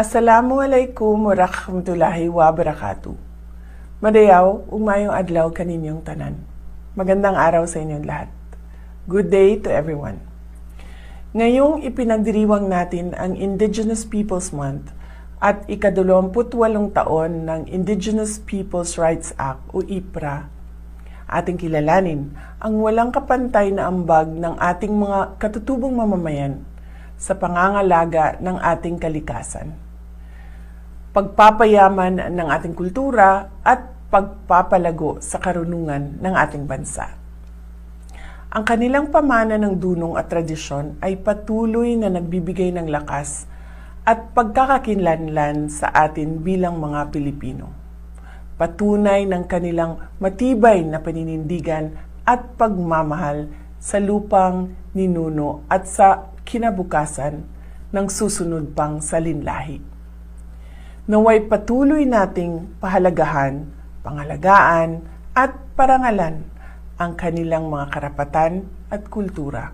Assalamualaikum warahmatullahi wabarakatuh. Madayaw, umayong adlaw kaninyong tanan. Magandang araw sa inyong lahat. Good day to everyone. Ngayong ipinagdiriwang natin ang Indigenous Peoples Month at ikadulumputwalong taon ng Indigenous Peoples Rights Act o IPRA, ating kilalanin ang walang kapantay na ambag ng ating mga katutubong mamamayan sa pangangalaga ng ating kalikasan. Pagpapayaman ng ating kultura at pagpapalago sa karunungan ng ating bansa. Ang kanilang pamana ng dunong at tradisyon ay patuloy na nagbibigay ng lakas at pagkakakinlanlan sa atin bilang mga Pilipino. Patunay ng kanilang matibay na paninindigan at pagmamahal sa lupang ninuno at sa kinabukasan ng susunod pang salinlahi. Naway patuloy nating pahalagahan, pangalagaan at parangalan ang kanilang mga karapatan at kultura.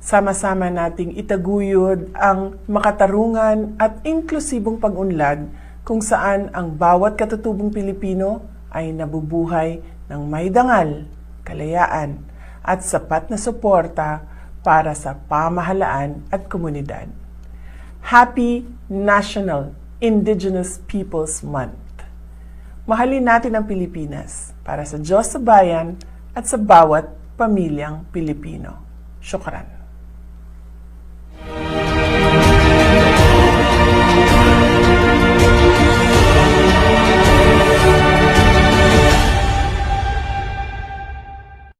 Sama-sama nating itaguyod ang makatarungan at inklusibong pag-unlad kung saan ang bawat katutubong Pilipino ay nabubuhay ng may dangal, kalayaan at sapat na suporta para sa pamahalaan at komunidad. Happy National Indigenous Peoples Month! Mahalin natin ang Pilipinas para sa Diyos sa bayan at sa bawat pamilyang Pilipino. Syukran.